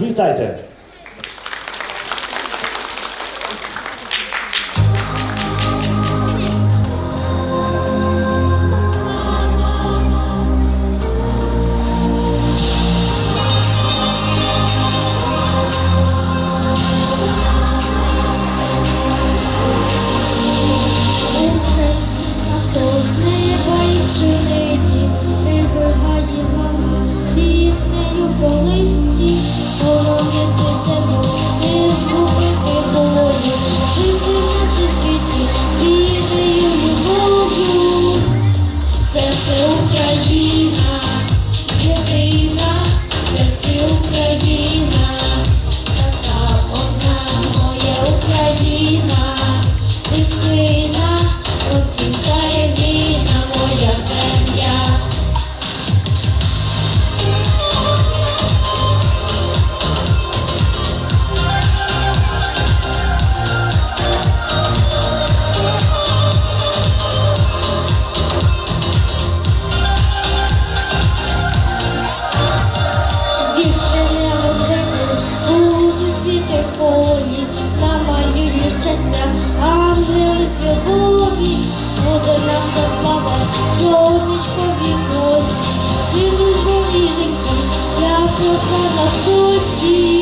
Вітайте! Україна. святові, буде наша слава, сонечко вікон, кинуть поріженьки, як роса на сонці.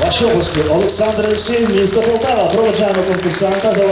Ваші обласки Олександр Олексій, місто Полтава. Проводжаємо конкурсанта.